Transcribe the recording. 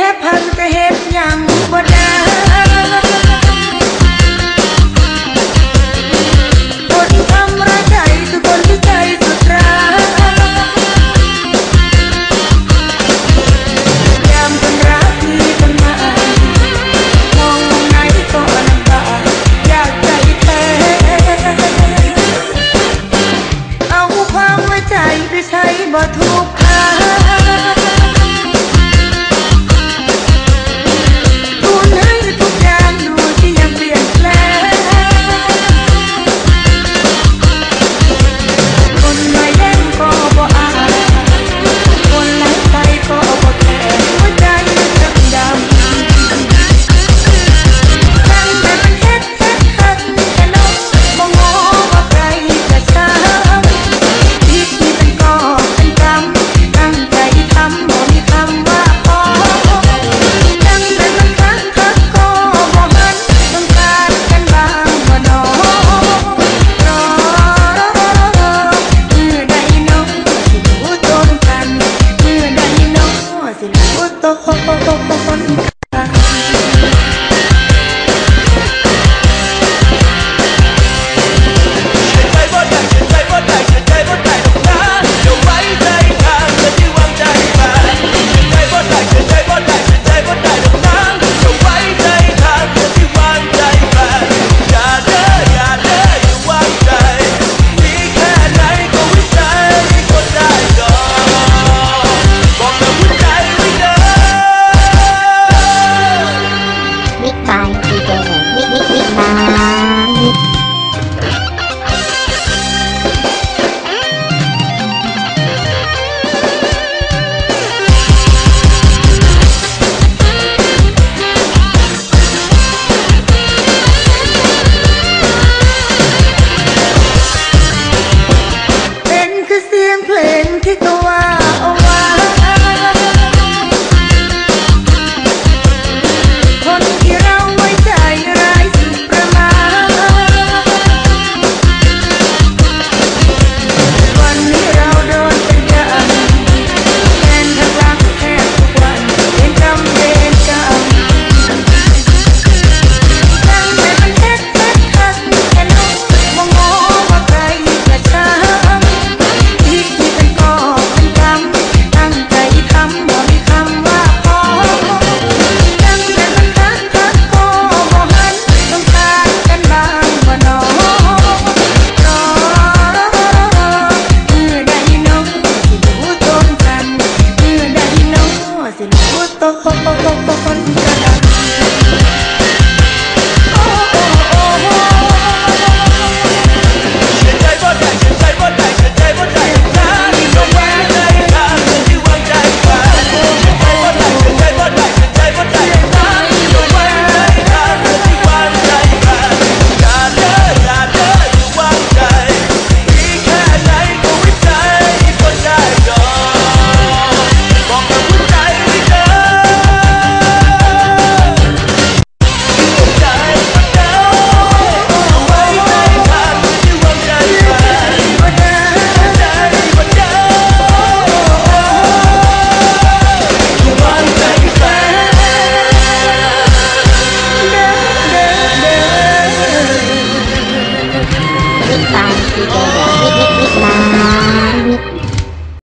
ค่พันก็เห็นยังบ่ได้คนทำยใจสุดคนที่ใจสุดร้ายามคนรักมีคนมามองมองไหนก็ลำบ่อยากใจแท้เอาความไว้ใจไปใช้บ่ทุก